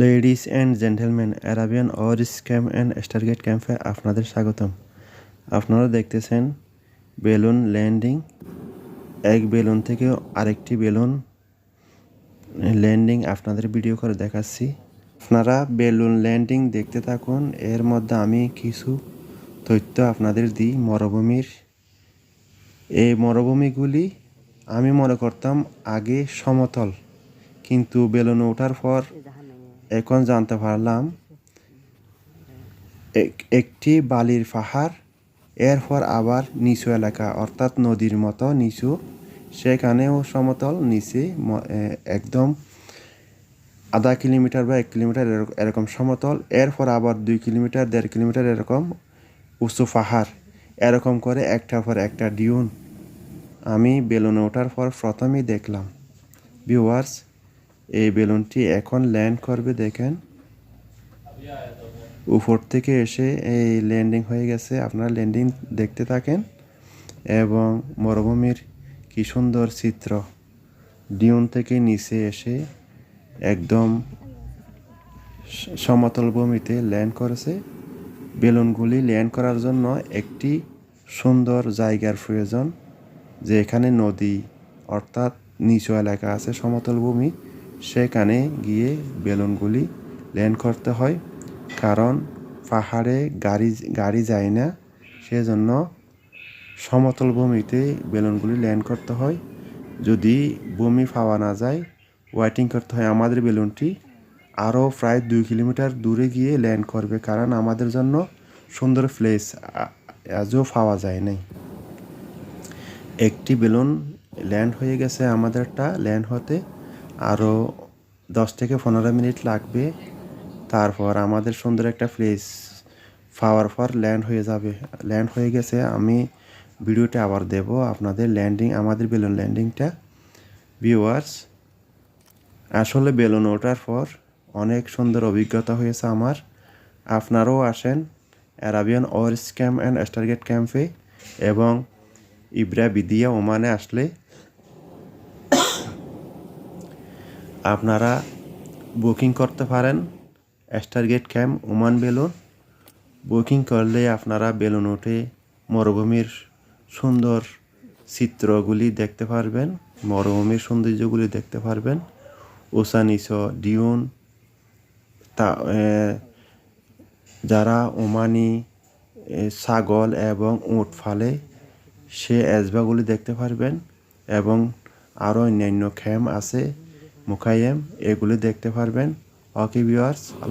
Ladies and gentleman, Arabian oryx camp and Stargate ক্যাম্পে আপনাদের স্বাগতম। আপনারা দেখতেছেন বেলুন ল্যান্ডিং। এক বেলুন থেকে আরেকটি বেলুন ল্যান্ডিং আপনাদের ভিডিও করে দেখাচ্ছি। আপনারা বেলুন ল্যান্ডিং দেখতে থাকুন। এর মধ্যে আমি কিছু তথ্য আপনাদের দিই মরুভূমির। এই মরুভূমিগুলি আমি মনে করতাম আগে সমতল, কিন্তু বেলুনে ওঠার পর এখন জানতে পারলাম এক- একটি বালির পাহাড়, এরপর আবার নিচু এলাকা, অর্থাৎ নদীর মতো নিচু। সেখানেও সমতল, নিচে একদম আধা কিলোমিটার বা এক কিলোমিটার এরক- এরকম সমতল। এরপর আবার দুই কিলোমিটার, দেড় কিলোমিটার এরকম উঁচু পাহাড়। এরকম করে একটার পর একটা ডিউন। আমি বেলুনে ওঠার পর প্রথমেই দেখলাম, ভিউয়ার্স এই বেলুনটি এখন ল্যান্ড করবে, দেখেন। উপর থেকে এসে এই ল্যান্ডিং হয়ে গেছে। আপনারা ল্যান্ডিং দেখতে থাকেন। এবং মরুভূমির কি সুন্দর চিত্র। ডিউন থেকে নিচে এসে একদম সমতল ভূমিতে ল্যান্ড করেছে। বেলুনগুলি ল্যান্ড করার জন্য একটি সুন্দর জায়গার প্রয়োজন যে এখানে নদী, অর্থাৎ নিচু এলাকা আছে, সমতল ভূমি। সেখানে গিয়ে বেলুনগুলি ল্যান্ড করতে হয়। কারণ পাহাড়ে গাড়ি গাড়ি যায় না, সেজন্য সমতল ভূমিতে বেলুনগুলি ল্যান্ড করতে হয়। যদি ভূমি পাওয়া না যায় ওয়েটিং করতে হয় আমাদের বেলুনটি। আরও প্রায় দুই কিলোমিটার দূরে গিয়ে ল্যান্ড করবে, কারণ আমাদের জন্য সুন্দর প্লেস আজও পাওয়া যায় নাই। একটি বেলুন ল্যান্ড হয়ে গেছে আমাদেরটা ল্যান্ড হতে। আরও দশ থেকে পনেরো মিনিট লাগবে। তারপর আমাদের সুন্দর একটা প্লেস পাওয়ার পর ল্যান্ড হয়ে যাবে। ল্যান্ড হয়ে গেছে, আমি ভিডিওটা আবার দেব। আপনাদের ল্যান্ডিং আমাদের বেলুন ল্যান্ডিংটা ভিউয়ার্স আসলে বেলুন ওঠার পর অনেক সুন্দর অভিজ্ঞতা হয়েছে আমার। আপনারাও আসেন Arabian oryx camp and Stargate ক্যাম্পে এবং ইব্রা বিদিয়া ওমানে আসলে আপনারা বুকিং করতে পারেন। Stargate camp, Oman balloon. Booking করলে আপনারা বেলুন উঠে মরুভূমির সুন্দর চিত্রগুলি দেখতে পারবেন, মরুভূমির সৌন্দর্যগুলি দেখতে পারবেন। ওসানিস ডিউন, তা যারা ওমানি ছাগল এবং উট ফালে, সে অ্যাজবাগুলি দেখতে পারবেন এবং আরও অন্যান্য ক্যাম্প আছে। মুখাইম এগুলি দেখতে পারবেন। ওকে ভিউয়ার্স আল্লাহ